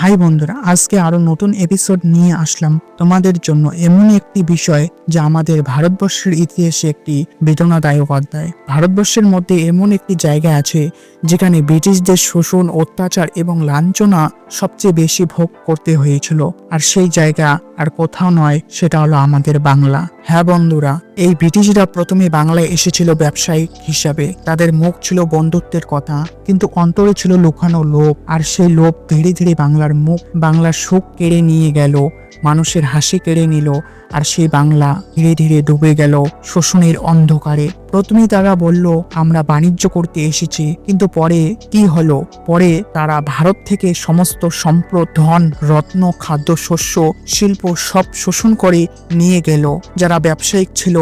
High বন্ধুরা, আজকে আরও নতুন এপিসোড নিয়ে আসলাম তোমাদের জন্য এমন একটি বিষয় যা আমাদের ভারতবর্ষের ইতিহাসে একটি বেদনাদায়ক অধ্যায়। ভারতবর্ষের মধ্যে এমন একটি জায়গা আছে যেখানে ব্রিটিশদের শোষণ, অত্যাচার এবং লাঞ্ছনা সবচেয়ে বেশি ভোগ করতে হয়েছিল। আর সেই জায়গা আর কোথাও নয়, সেটা হলো আমাদের বাংলা। হ্যাঁ বন্ধুরা, এই ব্রিটিশরা প্রথমে বাংলায় এসেছিল ব্যবসায়িক হিসাবে। তাদের মুখ ছিল বন্ধুত্বের কথা, কিন্তু অন্তরে ছিল লুকানো লোভ। আর সেই লোভ ধীরে ধীরে বাংলার মুখ, বাংলার সুখ কেড়ে নিয়ে গেল। মানুষের হাসি কেড়ে নিল আর সেই বাংলা ধীরে ধীরে ডুবে গেল শোষণের অন্ধকারে। প্রথমে তারা বলল, আমরা বাণিজ্য করতে এসেছি, কিন্তু পরে কি হলো? পরে তারা ভারত থেকে সমস্ত সম্পদ, ধন, রত্ন খাদ্যশস্য শিল্প সব শোষণ করে নিয়ে গেল। যারা ব্যবসায়িক ছিল,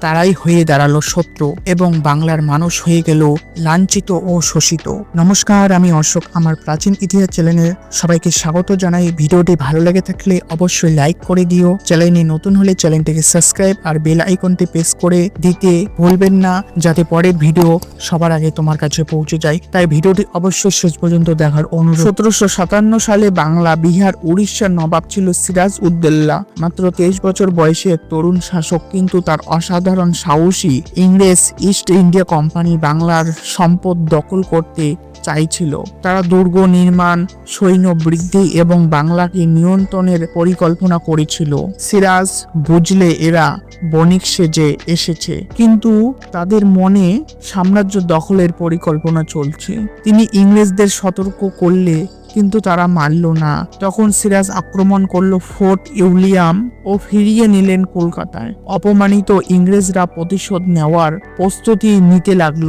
তারাই হয়ে দাঁড়াল শত্রু এবং বাংলার মানুষ হয়ে গেল লাঞ্ছিত ও শোষিত। নমস্কার, আমি অশোক, আমার প্রাচীন ইতিহাস চ্যানেলে সবাইকে স্বাগত জানাই। ভিডিওটি ভালো লেগে থাকলে অবশ্যই লাইক করে দিও। চ্যানেলে নতুন হলে চ্যানেলটিকে সাবস্ক্রাইব আর বেল আইকনটি প্রেস করে দিতে ভুলবেন না, যাতে পরের ভিডিও সবার আগে তোমার কাছে পৌঁছে যায়। তাই ভিডিওটি অবশ্যই শেষ পর্যন্ত দেখার অনুরোধ। সতেরোশো সাতান্ন সালে বাংলা, বিহার, উড়িষ্যার নবাব ছিল সিরাজ উদ্দৌলা। মাত্র তেইশ বছর বয়সে তরুণ শাসক, কিন্তু তার অসাধারণ সাহসী ইংরেজ ইস্ট ইন্ডিয়া কোম্পানি বাংলার সম্পদ দখল করতে চাইছিল। তারা দুর্গ নির্মাণ সৈন্য বৃদ্ধি এবং বাংলাকে নিয়ন্ত্রণের পরিকল্পনা করেছিল। সিরাজ বুঝলে এরা বণিক সেজে এসেছে, কিন্তু তাদের মনে সাম্রাজ্য দখলের পরিকল্পনা চলছে। তিনি ইংরেজদের সতর্ক করলে, কিন্তু তারা মানল না। তখন সিরাজ আক্রমণ করল ফোর্ট ইউলিয়াম ও ফিরিয়ে নিলেন কলকাতায়। অপমানিত ইংরেজরা প্রতিশোধ নেওয়ার প্রস্তুতি নিতে লাগল।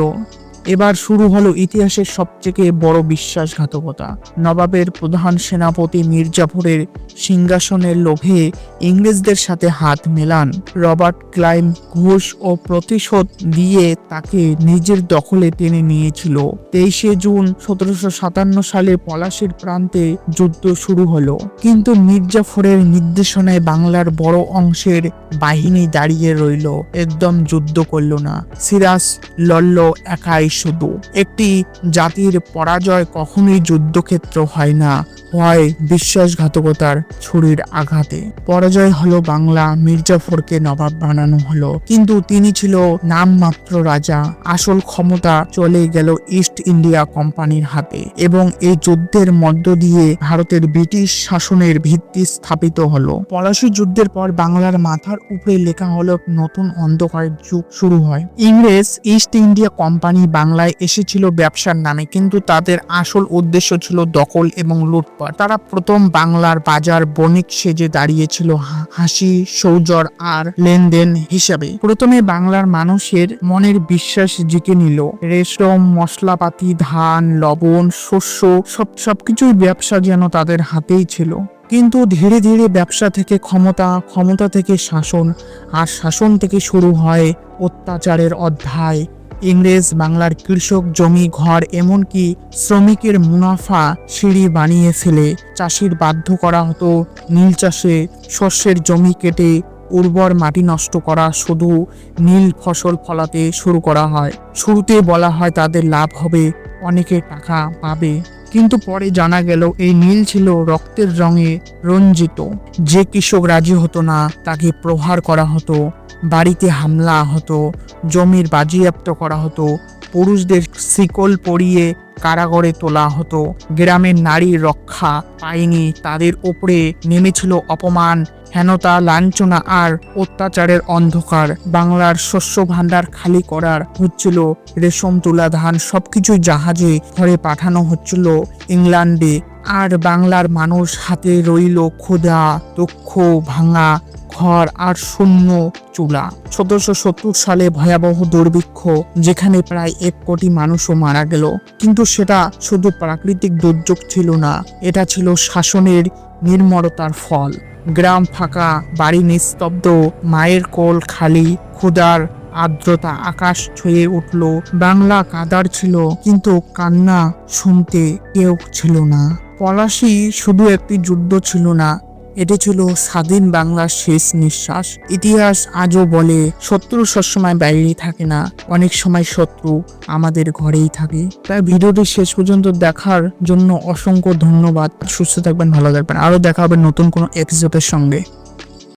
এবার শুরু হলো ইতিহাসের সবথেকে বড় বিশ্বাসঘাতকতা। নবাবের প্রধান সেনাপতি মির্জাফরের সিংহাসনের লোভে ইংরেজদের সাথে হাত মেলান। রবার্ট ক্লাইম ঘুষ ও প্রতিশোধ দিয়ে তাকে নিজের দখলে টেনে নিয়েছিল। তেইশে জুন সতেরোশো সাতান্ন সালে পলাশির প্রান্তে যুদ্ধ শুরু হলো। কিন্তু মির্জাফরের নির্দেশনায় বাংলার বড় অংশের বাহিনী দাঁড়িয়ে রইল। একদম যুদ্ধ করল না। সিরাজ লড়ল একাই শুধু একটি জাতির পরাজয় কখনোই যুদ্ধক্ষেত্র হয় না, হয় বিশ্বাসঘাতকতার ছুরির আঘাতে। পরাজয় হলো বাংলা, মির্জাফরকে নবাব বানানো হলো। কিন্তু তিনি ছিল নামমাত্র রাজা। আসল ক্ষমতা চলে গেল ইস্ট ইন্ডিয়া কোম্পানির হাতে এবং এই যুদ্ধের মধ্য দিয়ে ভারতের ব্রিটিশ শাসনের ভিত্তি স্থাপিত হলো। পলাশী যুদ্ধের পর বাংলার মাথার উপরে লেখা হলো, নতুন অন্ধকারের যুগ শুরু হয়। ইংরেজ ইস্ট ইন্ডিয়া কোম্পানি বাংলায় এসেছিল ব্যবসার নামে, কিন্তু তাদের আসল উদ্দেশ্য ছিল দখল এবং লুটপাট। তারা প্রথম বাংলার বাজার বণিক সেজে দাঁড়িয়েছিল হাসি, সৌজর আর লেনদেন হিসাবে। প্রথমে বাংলার মানুষের মনের বিশ্বাস জিকে নিল। রেশম, মশলাপাতি, ধান, লবণ, শস্য, সব সবকিছুই ব্যবসা যেন তাদের হাতেই ছিল। কিন্তু ধীরে ধীরে ব্যবসা থেকে ক্ষমতা ক্ষমতা থেকে শাসন, আর শাসন থেকে শুরু হয় অত্যাচারের অধ্যায়। ইংরেজ বাংলার কৃষক জমি, ঘর, এমনকি শ্রমিকের মুনাফা সিঁড়ি বানিয়ে ফেলে। চাষির বাধ্য করা হতো নীল চাষে। শস্যের জমি কেটে উর্বর মাটি নষ্ট করা শুধু নীল ফসল ফলাতে শুরু করা হয়। শুরুতে বলা হয় তাদের লাভ হবে, অনেকে টাকা পাবে। কিন্তু পরে জানা গেল এই নীল ছিল রক্তের রঙে রঞ্জিত। যে কৃষক রাজি হতো না, তাকে প্রহার করা হতো। বাড়িতে হামলা হতো জমির বাজিয়াপ্ত করা হতো, পুরুষদের শিকল পরিয়ে কারাগারে তোলা হতো, গ্রামের নারী রক্ষা পায়নি, তাদের ওপরে নেমেছিল অপমান, হেনতা, লাঞ্ছনা আর অত্যাচারের অন্ধকার। বাংলার শস্য ভাণ্ডার খালি করার হচ্ছিল রেশম, তুলা, ধান সবকিছুই জাহাজে ঘরে পাঠানো হচ্ছিল ইংল্যান্ডে। আর বাংলার মানুষ হাতে রইল ক্ষুধা, দুঃখ, ভাঙা ঘর আর শূন্য চুলা। সতেরোশো সত্তর সালে ভয়াবহ দুর্ভিক্ষ, যেখানে প্রায় এক কোটি মানুষও মারা গেল। কিন্তু সেটা শুধু প্রাকৃতিক দুর্যোগ ছিল না, এটা ছিল শাসনের নির্মরতার ফল। গ্রাম ফাঁকা, বাড়ি নিস্তব্ধ, মায়ের কোল খালি ক্ষুদার আর্দ্রতা আকাশ ছুঁয়ে উঠল, বাংলা কাদার ছিল, কিন্তু কান্না শুনতে কেউ ছিল না। পলাশি শুধু একটি যুদ্ধ ছিল না এটি ছিল স্বাধীন বাংলার শেষ নিঃশ্বাস। ইতিহাস আজও বলে, শত্রু সবসময় বাইরে থাকে না, অনেক সময় শত্রু আমাদের ঘরেই থাকে। তাই ভিডিওটি শেষ পর্যন্ত দেখার জন্য অসংখ্য ধন্যবাদ। সুস্থ থাকবেন, ভালো থাকবেন। আরও দেখা হবে নতুন কোনো এপিসোডের সঙ্গে।